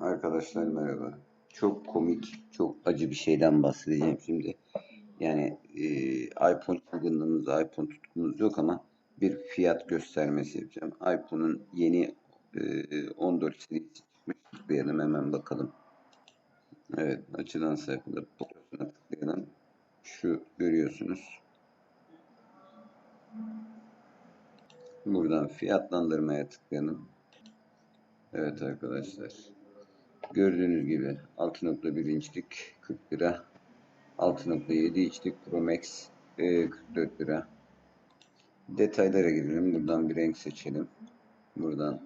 Arkadaşlar merhaba. Çok komik, çok acı bir şeyden bahsedeceğim şimdi. Yani e, iPhone çılgınlığımız, iPhone tutkumuz yok ama bir fiyat göstermesi yapacağım. iPhone'un yeni e, 14 serisi çıkmış. Tıklayalım hemen bakalım. Evet, açılan sayfada fotoğrafına tıklayalım. Şu görüyorsunuz. Buradan fiyatlandırmaya tıklayalım. Evet arkadaşlar. Gördüğünüz gibi 6.1 inçlik 40 lira. 6.7 inçlik Pro Max e, 44 lira. Detaylara girelim. Buradan bir renk seçelim. Buradan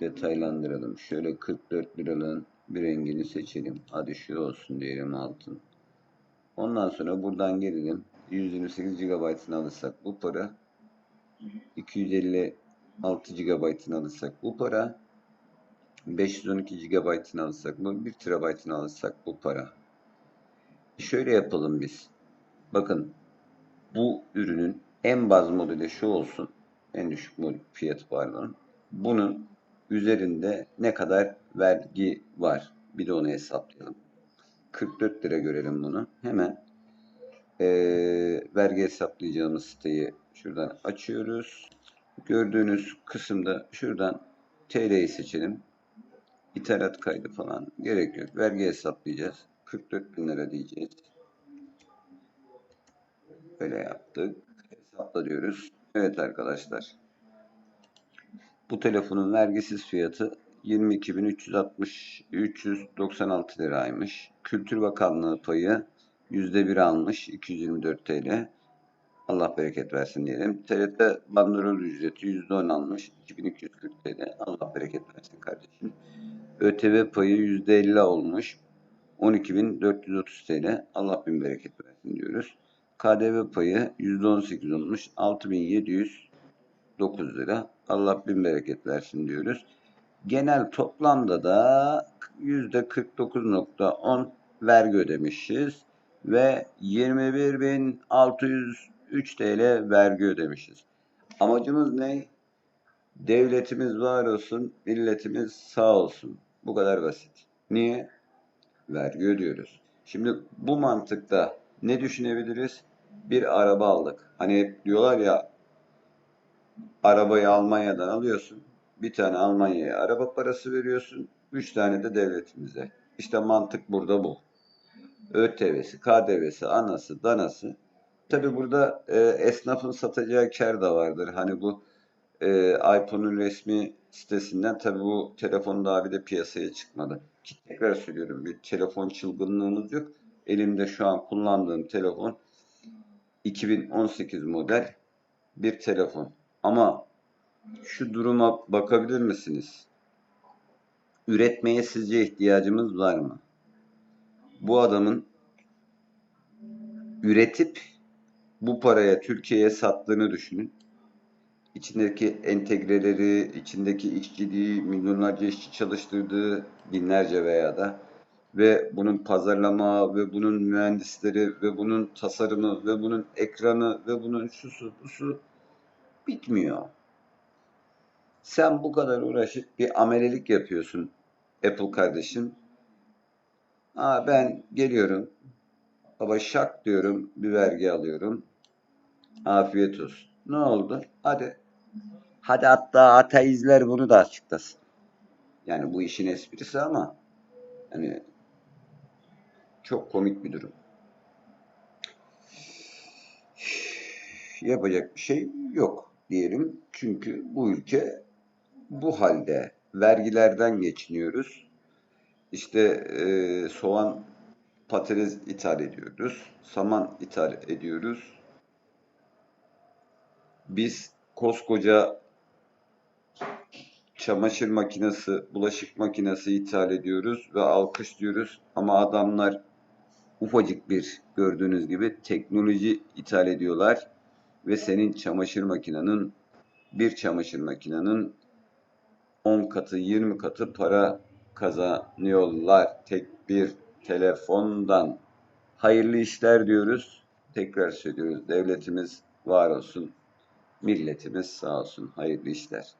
detaylandıralım. Şöyle 44 liranın bir rengini seçelim. Hadi şu olsun diyelim altın. Ondan sonra buradan gelelim. 128 GB'ını alırsak bu para 256 GB'ını alırsak bu para 512 GB'ını alırsak bu 1 TB'ını alırsak bu para. Şöyle yapalım biz. Bakın bu ürünün en baz modeli şu olsun. En düşük fiyatı pardon. Bunun üzerinde ne kadar vergi var? Bir de onu hesaplayalım. 44 lira görelim bunu. Hemen ee, vergi hesaplayacağımız siteyi şuradan açıyoruz. Gördüğünüz kısımda şuradan TL'yi seçelim. İthalat kaydı falan gerek yok. Vergi hesaplayacağız. 44 bin lira diyeceğiz. Böyle yaptık. Hesapla diyoruz. Evet arkadaşlar. Bu telefonun vergisiz fiyatı 22.360 396 liraymış. Kültür Bakanlığı payı %1 almış 224 TL. Allah bereket versin diyelim. TRT bandrol ücreti %10 almış 2240 TL. Allah bereket versin kardeşim. ÖTV payı %50 olmuş 12.430 TL. Allah bin bereket versin diyoruz. KDV payı %18 olmuş 6.709 lira. Allah bin bereket versin diyoruz. Genel toplamda da %49.10 vergi ödemişiz ve 21.603 TL vergi ödemişiz. Amacımız ne? Devletimiz var olsun, milletimiz sağ olsun. Bu kadar basit. Niye? Vergi ödüyoruz. Şimdi bu mantıkta ne düşünebiliriz? Bir araba aldık. Hani diyorlar ya arabayı Almanya'dan alıyorsun. Bir tane Almanya'ya araba parası veriyorsun. Üç tane de devletimize. İşte mantık burada bu. ÖTV'si, KDV'si, anası, danası. Tabi burada e, esnafın satacağı kar da vardır. Hani bu e, iPhone'un resmi sitesinden tabi bu telefon daha bir de piyasaya çıkmadı. Tekrar söylüyorum bir telefon çılgınlığımız yok. Elimde şu an kullandığım telefon 2018 model bir telefon. Ama şu duruma bakabilir misiniz? Üretmeye sizce ihtiyacımız var mı? Bu adamın üretip bu paraya Türkiye'ye sattığını düşünün. İçindeki entegreleri, içindeki işçiliği, milyonlarca işçi çalıştırdığı binlerce veya da ve bunun pazarlama ve bunun mühendisleri ve bunun tasarımı ve bunun ekranı ve bunun şusu busu bitmiyor. Sen bu kadar uğraşıp bir amelelik yapıyorsun Apple kardeşim. Aa ben geliyorum. Baba şak diyorum bir vergi alıyorum. Afiyet olsun. Ne oldu? Hadi. Hadi hatta ateizler bunu da açıklasın. Yani bu işin esprisi ama hani çok komik bir durum. Yapacak bir şey yok diyelim. Çünkü bu ülke bu halde vergilerden geçiniyoruz. İşte e, soğan, patates ithal ediyoruz. Saman ithal ediyoruz. Biz koskoca çamaşır makinesi, bulaşık makinesi ithal ediyoruz ve alkışlıyoruz. Ama adamlar ufacık bir gördüğünüz gibi teknoloji ithal ediyorlar ve senin çamaşır makinenin bir çamaşır makinenin 10 katı 20 katı para kazanıyorlar tek bir telefondan. Hayırlı işler diyoruz. Tekrar söylüyoruz. Devletimiz var olsun. Milletimiz sağ olsun. Hayırlı işler.